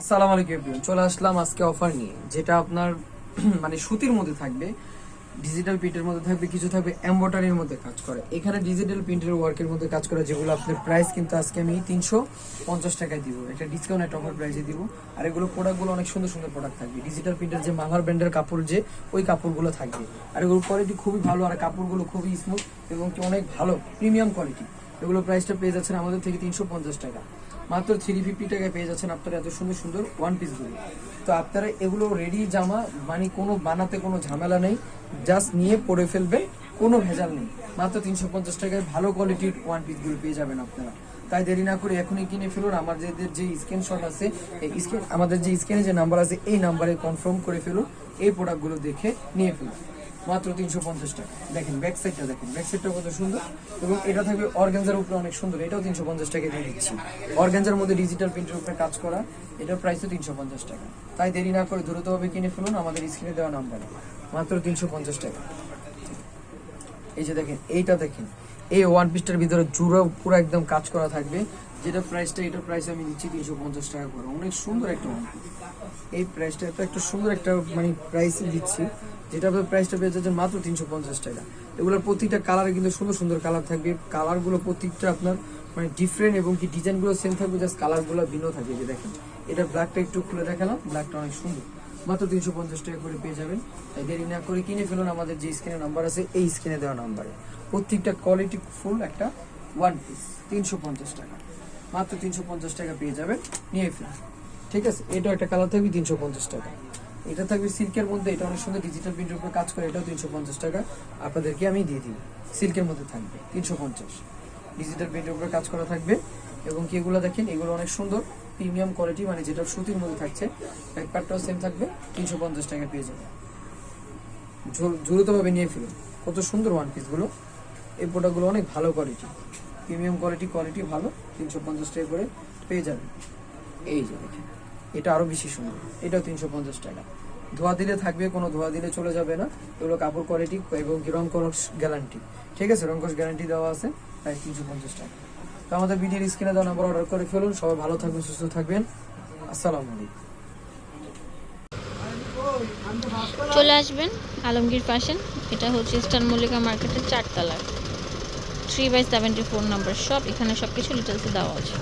আসসালামু আলাইকুম এভরিওয়ান চলে আসলাম আজকে অফার নিয়ে, যেটা আপনার মানে সুতির মধ্যে থাকবে ডিজিটাল প্রিন্টের মধ্যে থাকবে, কিছু থাকবে এম্বয়ডারির মধ্যে কাজ করে। এখানে ডিজিটাল প্রিন্টের ওয়ার্কের মধ্যে কাজ করে, যেগুলো আপনার প্রাইস কিন্তু আজকে আমি তিনশো পঞ্চাশ টাকায় দিব। একটা ডিসকাউন্ট একটা অফার প্রাইসে দিব। আর এগুলো প্রোডাক্টগুলো অনেক সুন্দর সুন্দর প্রোডাক্ট থাকবে। ডিজিটাল প্রিন্টের যে মালার ব্র্যান্ডের কাপড় যে, ওই কাপড়গুলো থাকবে। আর এগুলো কোয়ালিটি খুবই ভালো, আর কাপড়গুলো খুবই স্মুথ এবং অনেক ভালো প্রিমিয়াম কোয়ালিটি এগুলো প্রাইসটা পেয়ে যাচ্ছেন আমাদের থেকে তিনশো পঞ্চাশ টাকা। মাত্র থ্রি ফিফটি টাকায় পেয়ে যাচ্ছেন আপনারা এত সুন্দর সুন্দর ওয়ান পিসগুলো তো আপনারা এগুলো রেডি জামা মানে কোনো বানাতে কোনো ঝামেলা নেই। জাস্ট নিয়ে পরে ফেলবেন, কোনো ভেজাল নেই। মাত্র তিনশো পঞ্চাশ টাকায় ভালো কোয়ালিটির ওয়ান পিসগুলো পেয়ে যাবেন আপনারা। তাই দেরি না করে এখনই কিনে ফেলুন। আমাদের যে স্ক্রিনশট আছে আমাদের যে স্ক্রিনে যে নাম্বার আছে, এই নাম্বারে কনফার্ম করে ফেলুন। এই প্রোডাক্টগুলো দেখে নিয়ে ফেলুন। মাত্র তিনশো পঞ্চাশ টাকা। দেখেন ব্যাক সাইডটা দেখেন। ব্যাক সাইডটা কত সুন্দর এবং এটা থাকবে অর্গানজার উপরে অনেক সুন্দর। এটাও তিনশো পঞ্চাশ টাকা দিয়ে দিচ্ছি। অর্গানজার মধ্যে ডিজিটাল প্রিন্টের উপরে কাজ করা, এটার প্রাইসও তিনশো পঞ্চাশ টাকা। তাই দেরি না করে দ্রুতভাবে কিনে ফেলুন, আমাদের স্ক্রিনে দেওয়া নাম্বারে মাত্র তিনশো পঞ্চাশ টাকা। এই যে দেখেন, এইটা দেখেন। এই ওয়ান পিসটার ভিতরে জুড়ো পুরো একদম কাজ করা থাকবে। যেটা প্রাইসটা এটার প্রাইস আমি দিচ্ছি তিনশো পঞ্চাশ টাকা করে। অনেক সুন্দর একটা এই প্রাইসটা এত একটা সুন্দর একটা মানে প্রাইস দিচ্ছি। যেটা প্রাইসটা পেয়ে যাচ্ছে মাত্র তিনশো পঞ্চাশ টাকা। এগুলোর প্রত্যেকটা কালারে কিন্তু সুন্দর সুন্দর কালার থাকবে। কালারগুলো প্রত্যেকটা আপনার মানে ডিফারেন্ট এবং কি ডিজাইনগুলো সেম থাকবে জাস্ট কালারগুলো ভিন্ন থাকবে। যে দেখেন, এটা ব্ল্যাকটা একটু খুলে দেখালাম। ব্ল্যাকটা অনেক সুন্দর। মাত্র তিনশো পঞ্চাশ টাকা করে পেয়ে যাবেন। তাই দেরি না করে কিনে ফেলুন। আমাদের যে স্ক্রিনে নাম্বার আছে, এই স্ক্রিনে দেওয়া নাম্বারে প্রত্যেকটা কোয়ালিটি ফুল একটা ওয়ান পিস তিনশো পঞ্চাশ টাকা। মাত্র তিনশো পঞ্চাশ টাকা পেয়ে যাবেন। নিয়ে ফেলুন। ঠিক আছে? এটাও একটা কালার থাকবে তিনশো পঞ্চাশ টাকা। এটা থাকবে সিল্কের মধ্যে, এটা অনেক সুন্দর ডিজিটাল প্রিন্টের উপর কাজ করে, এটাও তিনশো পঞ্চাশ টাকা। আপনাদেরকে আমি দিয়ে দিই। সিল্কের মধ্যে থাকবে, তিনশো পঞ্চাশ। ডিজিটাল প্রিন্টের উপরে কাজ করা থাকবে। এবং কি এগুলো দেখেন, এগুলো অনেক সুন্দর প্রিমিয়াম কোয়ালিটি মানে যেটা সুতির মধ্যে থাকছে ব্যাকপারটাও সেম থাকবে, তিনশো পঞ্চাশ টাকা পেয়ে যাবে দ্রুতভাবে নিয়ে ফেলুন। কত সুন্দর ওয়ান পিসগুলো এই প্রোডাক্টগুলো অনেক ভালো কোয়ালিটি প্রিমিয়াম কোয়ালিটি কোয়ালিটি ভালো, তিনশো পঞ্চাশ টাকা করে পেয়ে যাবেন। এই যে দেখেন। এটা আরও বেশি সুন্দর। এটাও তিনশো পঞ্চাশ টাকা। ধোয়া দিলে থাকবে, কোনো ধোয়া দিলে চলে যাবে না। এগুলো কাপড় কোয়ালিটি এবং রং কস গ্যারান্টি। ঠিক আছে, রং কস গ্যারান্টি দেওয়া আছে, তাই তিনশো পঞ্চাশ টাকা। তো আমাদের ভিডিওর স্ক্রিনে দেওয়া নাম্বার অর্ডার করে ফেলুন। সবাই ভালো থাকবেন, সুস্থ থাকবেন। আসসালামু আলাইকুম। চলে আসবেন আলমগীর ফ্যাশন। এটা হচ্ছে ইস্টার্ন মল্লিকা মার্কেটের চারতলায় three by seventy four number shop. এখানে সব কিছু ডিটেলসে দেওয়া আছে।